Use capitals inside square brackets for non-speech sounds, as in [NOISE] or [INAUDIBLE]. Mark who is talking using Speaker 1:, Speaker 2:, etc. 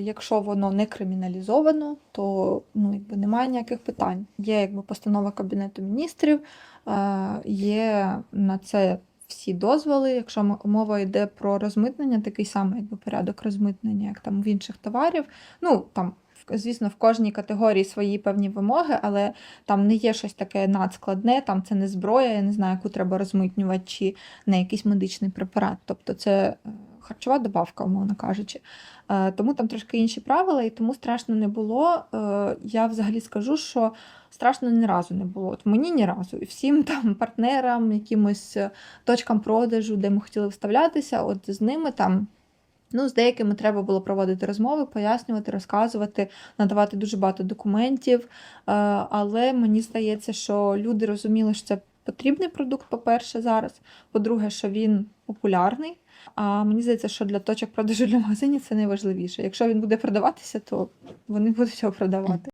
Speaker 1: Якщо воно не криміналізовано, то ну, якби немає ніяких питань. Є якби постанова Кабінету міністрів, е, є на це всі дозволи. Якщо мова йде про розмитнення, такий самий якби порядок розмитнення, як там в інших товарів. Ну там, звісно, в кожній категорії свої певні вимоги, але там не є щось таке надскладне, там це не зброя, я не знаю, яку треба розмитнювати, чи не якийсь медичний препарат. Тобто це е, харчова добавка, умовно кажучи. Е, Тому там трошки інші правила, і тому страшно не було. Е, Я взагалі скажу, що страшно ні разу не було. От мені ні разу. І всім [LAUGHS] там партнерам, якимось е, точкам продажу, де ми хотіли вставлятися, от з ними там. Ну, з деякими треба було проводити розмови, пояснювати, розказувати, надавати дуже багато документів. Але мені здається, що люди розуміли, що це потрібний продукт, по-перше, зараз. По-друге, що він популярний. А мені здається, що для точок продажу для магазинів це найважливіше. Якщо він буде продаватися, то вони будуть його продавати.